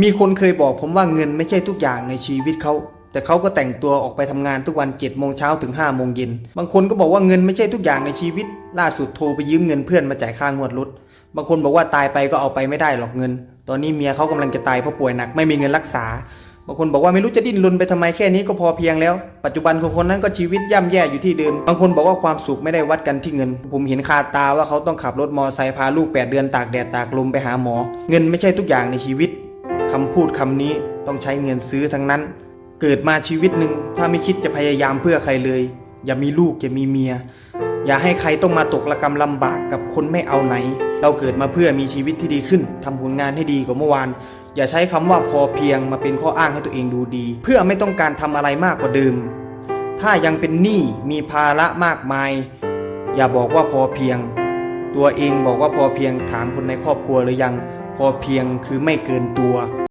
มีคนเคยบอกผมว่าเงินไม่ใช่ทุกอย่างในชีวิตเขา แต่เขาก็แต่งตัวออกไปทำงานทุกวัน7จ็ดโมงเช้าถึง5้าโมงเย็น บางคนก็บอกว่าเงินไม่ใช่ทุกอย่างในชีวิต ล่าสุดโทรไปยืมเงินเพื่อนมาจ่ายค่างวดรถ บางคนบอกว่าตายไปก็เอาไปไม่ได้หรอกเงิน ตอนนี้เมียเขากำลังจะตายเพราะป่วยหนักไม่มีเงินรักษา บางคนบอกว่าไม่รู้จะดิ้นรนไปทำไมแค่นี้ก็พอเพียงแล้ว ปัจจุบันคนคนนั้นก็ชีวิตย่ำแย่อยู่ที่เดิม บางคนบอกว่าความสุขไม่ได้วัดกันที่เงิน ผมเห็นคาตาว่าเขาต้องขับรถมอไซค์พาลูกแปดเดือนตากแดดตากลมไปหาหมอ เงินไม่ใช่ทุกอย่างในชีวิต คำพูดคำนี้ต้องใช้เงินซื้อทั้งนั้น เกิดมาชีวิตหนึ่งถ้าไม่คิดจะพยายามเพื่อใครเลย อย่ามีลูกอย่ามีเมีย อย่าให้ใครต้องมาตกระกรรมลำบากกับคนไม่เอาไหน เราเกิดมาเพื่อมีชีวิตที่ดีขึ้นทำผลงานให้ดีกว่าเมื่อวาน อย่าใช้คำว่าพอเพียงมาเป็นข้ออ้างให้ตัวเองดูดี เพื่อไม่ต้องการทำอะไรมากกว่าเดิม ถ้ายังเป็นหนี้มีภาระมากมาย อย่าบอกว่าพอเพียง ตัวเองบอกว่าพอเพียงถามคนในครอบครัวหรือยัง พอเพียงคือไม่เกินตัว